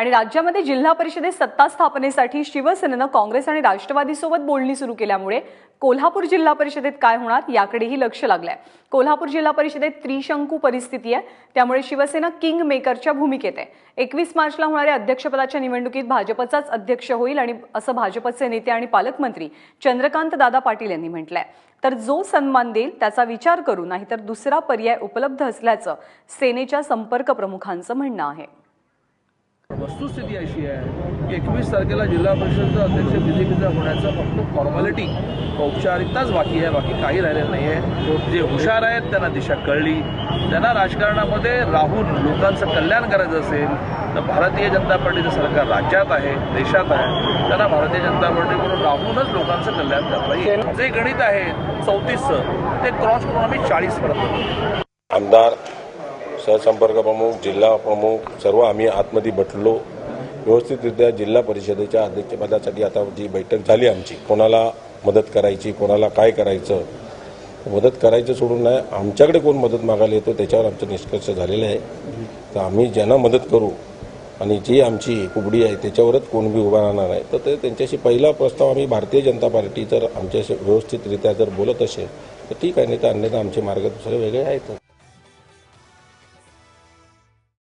आणि राज्यामध्ये जिल्हा परिषदेत सत्ता स्थापनेसाठी शिवसेनेनं काँग्रेस आणि राष्ट्रवादीसोबत बोलणी सुरू केल्यामुळे कोल्हापूर जिल्हा परिषदेत काय होणार याकडेही लक्ष लागलंय. कोल्हापूर जिल्हा परिषदेत त्रिशंकू परिस्थिती आहे. त्यामुळे शिवसेना किंग मेकरच्या भूमिकेत आहे. एकवीस मार्चला होणाऱ्या अध्यक्षपदाच्या निवडणुकीत भाजपचाच अध्यक्ष होईल आणि असं भाजपचे नेते आणि पालकमंत्री चंद्रकांत दादा पाटील यांनी म्हटलंय. तर जो सन्मान देईल त्याचा विचार करू नाहीतर दुसरा पर्याय उपलब्ध असल्याचं सेनेच्या संपर्क प्रमुखांचं म्हणणं आहे. वस्तुस्थिती अशी आहे की एकवीस तारखेला जिल्हा परिषदचं अध्यक्ष विधिविधा होण्याचं फक्त फॉर्मॅलिटी औपचारिकताच बाकी आहे बाकी काही राहिलेलं नाही आहे जे हुशार आहेत त्यांना दिशा कळली. त्यांना राजकारणामध्ये राहून लोकांचं कल्याण करायचं असेल तर भारतीय जनता पार्टीचं सरकार राज्यात आहे देशात आहे. त्यांना भारतीय जनता पार्टीकडून राहूनच लोकांचं कल्याण करता येईल. जे गणित आहे चौतीसचं ते क्रॉस करून आम्ही चाळीसपर्यंत. आमदार सहसंपर्क प्रमुख जिल्हा प्रमुख सर्व आम्ही आतमध्ये बटलो. व्यवस्थितरित्या जिल्हा परिषदेच्या अध्यक्षपदासाठी आता जी बैठक झाली आमची कोणाला मदत करायची कोणाला काय करायचं मदत करायचं सोडून नाही आमच्याकडे कोण मदत मागायला येतो त्याच्यावर आमचं निष्कर्ष झालेलं आहे. तर आम्ही ज्यांना मदत करू आणि जी आमची कुबडी आहे त्याच्यावरच कोणबी उभा राहणार आहे तर ते त्यांच्याशी पहिला प्रस्ताव आम्ही भारतीय जनता पार्टी जर आमच्याशी व्यवस्थितरित्या जर बोलत असेल तर ठीक आहे नाही तर अन्यथा आमचे मार्ग दुसरे वेगळे आहेत.